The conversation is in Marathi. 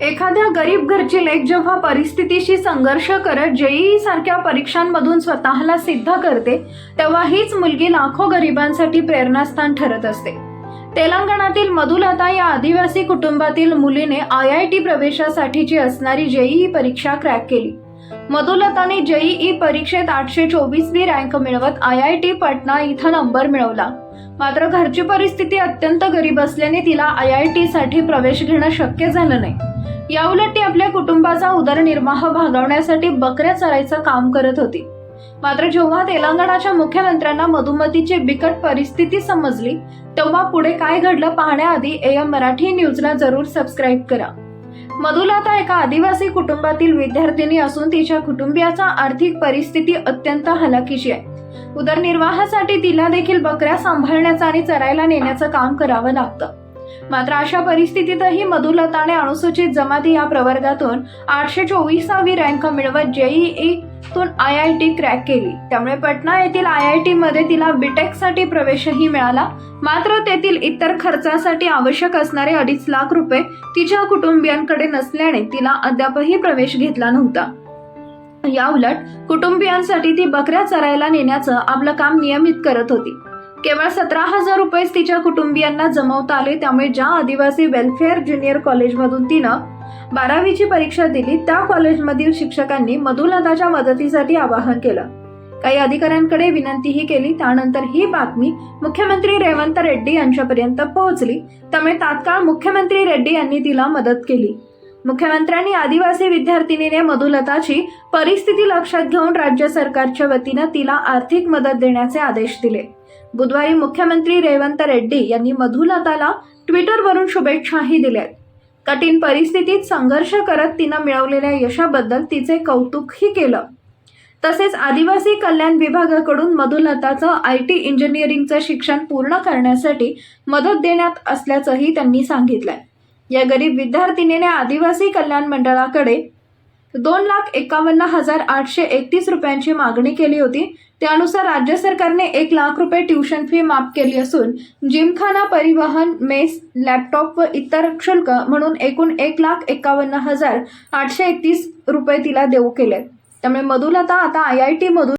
एखाद्या गरीब घरची लेख जेव्हा परिस्थितीशी संघर्ष करत जेईई सारख्या परीक्षांमधून स्वतःला सिद्ध करते तेव्हा हीच मुलगी लाखो गरिबांसाठी प्रेरणास्थान ठरत असते. तेलंगणातील मधुलता या आदिवासी कुटुंबातील मुलीने आय आय टी प्रवेशासाठीची असणारी जेईई परीक्षा क्रॅक केली. मधुलताने जेईई परीक्षेत आठशे चोवीसवी रँक मिळवत आय आय टी पटना इथं नंबर मिळवला. मात्र घरची परिस्थिती अत्यंत गरीब असल्याने तिला आय आय टी साठी प्रवेश घेणं शक्य झालं नाही. याउलट ती आपल्या कुटुंबाचा उदरनिर्वाह भागवण्यासाठी बकऱ्या चरायचं काम करत होती. मात्र जेव्हा तेलंगणाच्या मुख्यमंत्र्यांना मधुमतीची बिकट परिस्थिती समजली तेव्हा पुढे काय घडलं पाहण्याआधी एम मराठी न्यूजला जरूर सबस्क्राईब करा. मधुलता एका आदिवासी कुटुंबातील विद्यार्थिनी असून तिच्या कुटुंबियाचा आर्थिक परिस्थिती अत्यंत हलाखीची आहे. उदरनिर्वाहासाठी तिला देखील बकऱ्या सांभाळण्याचं आणि चरायला नेण्याचं काम करावं लागतं. मात्र अशा परिस्थितीतही मधुलताने अनुसूचित जमाती या प्रवर्गातून आठशे चोवीसावी रँक मिळवत जेईई तून आय आय टी क्रॅक केली. त्यामुळे पटना येथील आय आय टी मध्ये तिला बीटेकसाठी प्रवेशही मिळाला. मात्र तेथील इतर खर्चासाठी आवश्यक असणारे अडीच लाख रुपये तिच्या कुटुंबियांकडे नसल्याने तिला अद्यापही प्रवेश घेतला नव्हता. या उलट कुटुंबियांसाठी ती बकऱ्या चरायला नेण्याचं आपलं काम नियमित करत होती. केवळ सतरा हजार रुपयेच तिच्या कुटुंबियांना जमवता आले त्यामुळे ज्या आदिवासी वेलफेअर ज्युनियर कॉलेजमधून तिनं बारावीची परीक्षा दिली त्या कॉलेजमधील शिक्षकांनी मधुलताच्या मदतीसाठी आवाहन केलं. काही अधिकाऱ्यांकडे विनंतीही केली त्यानंतर ही बातमी मुख्यमंत्री रेवंत रेड्डी यांच्यापर्यंत पोहोचली. त्यामुळे तात्काळ मुख्यमंत्री रेड्डी यांनी तिला मदत केली. मुख्यमंत्र्यांनी आदिवासी विद्यार्थिनीने मधुलताची परिस्थिती लक्षात घेऊन राज्य सरकारच्या वतीनं तिला आर्थिक मदत देण्याचे आदेश दिले. बुधवारी मुख्यमंत्री रेवंत रेड्डी यांनी मधुलताला ट्विटरवरून शुभेच्छाही दिल्यात. कठीण परिस्थितीत संघर्ष करत तिनं मिळवलेल्या यशाबद्दल तिचे कौतुकही केलं. तसेच आदिवासी कल्याण विभागाकडून मधुलताचं आय टी इंजिनिअरिंगचं शिक्षण पूर्ण करण्यासाठी मदत देण्यात असल्याचंही त्यांनी सांगितलंय. या गरीब विद्यार्थिनीने आदिवासी कल्याण मंडळाकडे दोन लाख एकावन्न हजार आठशे एकतीस रुपयांची मागणी केली होती. त्यानुसार राज्य सरकारने एक लाख रुपये ट्युशन फी माफ केली असून जिमखाना परिवहन मेस लॅपटॉप व इतर शुल्क म्हणून एकूण एक लाख एकावन्न हजार आठशे एकतीस रुपये तिला देऊ केले. त्यामुळे मधुलता आता आय आय टीमधून